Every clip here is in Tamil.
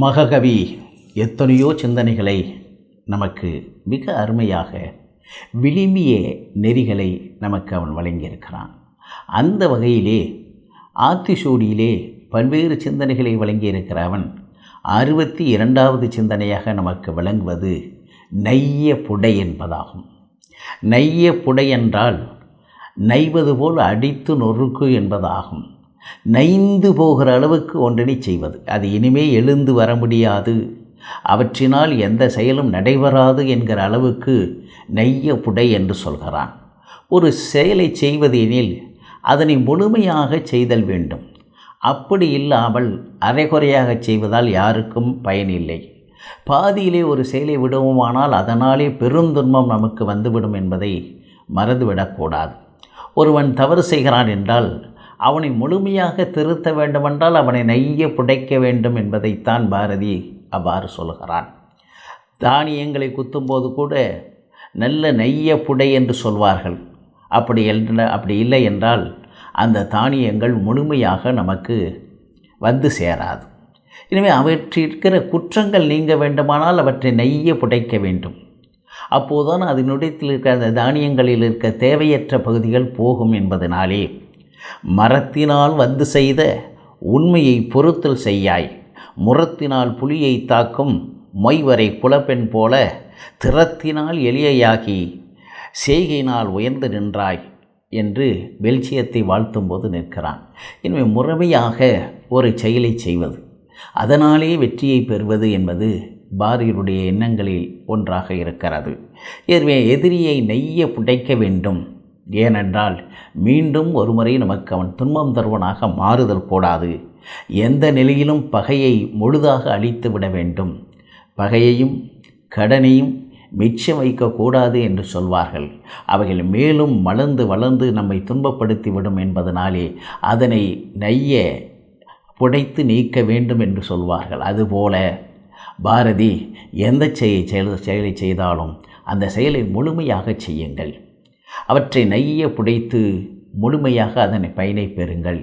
மககவி எத்தனையோ சிந்தனைகளை நமக்கு மிக அருமையாக விளிம்பிய நெறிகளை நமக்கு அவன் வழங்கியிருக்கிறான். அந்த வகையிலே ஆத்திசூடியிலே பல்வேறு சிந்தனைகளை வழங்கியிருக்கிற அவன் அறுபத்தி இரண்டாவது சிந்தனையாக நமக்கு விளங்குவது நைய புடை என்பதாகும். நைய புடை என்றால் நைவது போல் அடித்து நொறுக்கு என்பதாகும். நைந்து போகிற அளவுக்கு ஒன்றனை செய்வது. அது இனிமே எழுந்து வர முடியாது. அவற்றினால் எந்த செயலும் நடைபெறாது என்கிற அளவுக்கு நெய்ய புடை என்று சொல்கிறான். ஒரு செயலை செய்வது எனில் அதனை முழுமையாக செய்தல் வேண்டும். அப்படி இல்லாமல் அரைகுறையாக செய்வதால் யாருக்கும் பயனில்லை பாதியிலே ஒரு செயலை விடுவோமானால் அதனாலே பெருந்துன்பம் நமக்கு வந்துவிடும் என்பதை மறந்துவிடக்கூடாது. ஒருவன் தவறு செய்கிறான் என்றால் அவனை முழுமையாக திருத்த வேண்டுமென்றால் அவனை நெய்ய புடைக்க வேண்டும் என்பதைத்தான் பாரதி அவ்வாறு சொல்கிறான். தானியங்களை குத்தும்போது கூட நல்ல நெய்ய புடை என்று சொல்வார்கள். அப்படி என்ற அப்படி இல்லை என்றால் அந்த தானியங்கள் முழுமையாக நமக்கு வந்து சேராது. எனவே அவற்றிருக்கிற குற்றங்கள் நீங்க வேண்டுமானால் அவற்றை நெய்ய புடைக்க வேண்டும். அப்போதுதான் அதனுடைய இருக்கிற அந்த தானியங்களில் இருக்க தேவையற்ற பகுதிகள் போகும் என்பதனாலே மரத்தினால் வந்து செய்த உண்மையை பொறுத்தல் செய்யாய். முரத்தினால் புலியை தாக்கும் மொய்வரை குலப்பெண் போல திறத்தினால் எளியையாகி செய்கையினால் உயர்ந்து நின்றாய் என்று பெல்ஜியத்தை வாழ்த்தும்போது நிற்கிறான். எனவே முறைமையாக ஒரு செயலை செய்வது அதனாலே வெற்றியை பெறுவது என்பது பாரியருடைய எண்ணங்களில் ஒன்றாக இருக்கிறது. எனவே எதிரியை நெய்ய புடைக்க வேண்டும். ஏனென்றால் மீண்டும் ஒருமுறை நமக்கு அவன் துன்பம் தருவனாக மாறுதல் கூடாது எந்த நிலையிலும் பகையை முழுதாக அழித்து விட வேண்டும். பகையையும் கடனையும் மிச்சம் வைக்கக்கூடாது என்று சொல்வார்கள். அவைகள் மேலும் மலர்ந்து வளர்ந்து நம்மை துன்பப்படுத்திவிடும் என்பதனாலே அதனை நைய புடைத்து நீக்க வேண்டும் என்று சொல்வார்கள். அதுபோல பாரதி எந்த செயலை செயலை செய்தாலும் அந்த செயலை முழுமையாக செய்யுங்கள். அவற்றை நைய புடைத்து முழுமையாக அதன் பயனை பெறுங்கள்.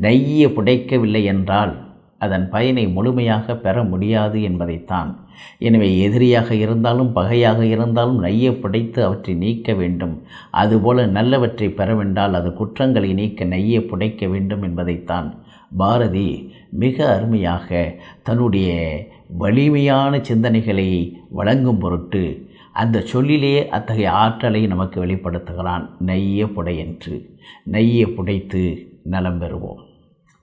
நைய புடைக்கவில்லை என்றால் அதன் பயனை முழுமையாக பெற முடியாது என்பதைத்தான். எனவே எதிரியாக இருந்தாலும் பகையாக இருந்தாலும் நைய புடைத்து அவற்றை நீக்க வேண்டும். அதுபோல நல்லவற்றை பெறவென்றால் அது குற்றங்களை நீக்க நைய புடைக்க வேண்டும் என்பதைத்தான் பாரதி மிக அருமையாக தன்னுடைய வலிமையான சிந்தனைகளை வழங்கும் பொருட்டு அந்த சொல்லிலேயே அத்தகைய ஆற்றலை நமக்கு வெளிப்படுத்துகிறான். நெய்ய புடையென்று. நெய்ய புடைத்து நலம் பெறுவோம்.